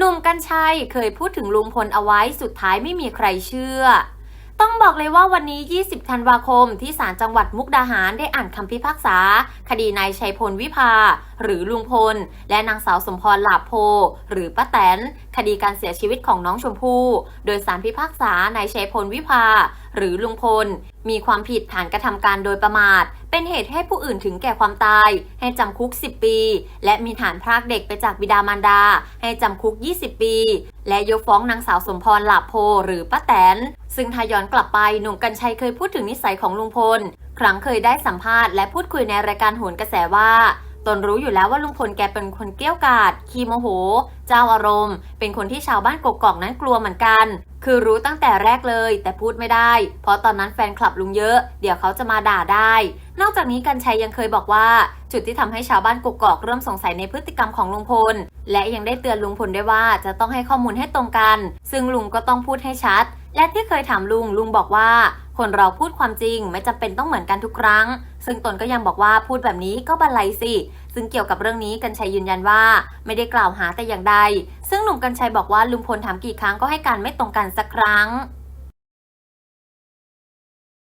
หนุ่มกัญชัยเคยพูดถึงลุงพลเอาไว้สุดท้ายไม่มีใครเชื่อ ต้องบอกเลยว่าวันนี้ 20 ธันวาคมที่ศาลจังหวัดมุกดาหารได้อ่านคำพิพากษา คดีนายชัยพลวิภา หรือลุงพล และนางสาวสมพรหลาโพ หรือป้าแตน คดีการเสียชีวิตของน้องชมพู่ โดยสารพิพากษานายชัยพลวิภา หรือลุงพล มีความผิดฐานกระทำการโดยประมาท เป็นเหตุให้ผู้อื่นถึงแก่ความตาย ให้จำคุก 10 ปี และมีฐานพรากเด็กไปจากบิดามารดา ให้จำคุก 20 ปี และยกฟ้องนางสาวสมพรหลาโพ หรือป้าแตน ซึ่งถ้าย้อนกลับไปหนุ่มกัญชัยเคยพูดถึงนิสัยของลุงพล ครั้งเคยได้สัมภาษณ์และพูดคุยในรายการโหนกระแสว่า ตนรู้อยู่แล้วว่าลุงพลแกเป็นคนเกี้ยวกาดขี้โมโห เจ้าอารมณ์ เป็นคนที่ชาวบ้านกกอกนั้นกลัวเหมือนกัน คือรู้ตั้งแต่แรกเลย แต่พูดไม่ได้ เพราะตอนนั้นแฟนคลับลุงเยอะ เดี๋ยวเขาจะมาด่าได้ นอกจากนี้กัญชัยยังเคยบอกว่า จุดที่ทำให้ชาวบ้านกกอกเริ่มสงสัยในพฤติกรรมของลุงพล และยังได้เตือนลุงพลด้วยว่าจะต้องให้ข้อมูลให้ตรงกัน ซึ่งลุงก็ต้องพูดให้ชัด และที่เคยถามลุงลุงบอกว่า คนเราพูดความจริงไม่จำเป็นต้องเหมือนกันทุกครั้ง ซึ่งตนก็ยังบอกว่าพูดแบบนี้ก็บันไลสิ ซึ่งเกี่ยวกับเรื่องนี้กัญชัยยืนยันว่า ไม่ได้กล่าวหาแต่อย่างใด ซึ่งหนุ่มกัญชัยบอกว่าลุงพลถามกี่ครั้งก็ให้การไม่ตรงกันสักครั้ง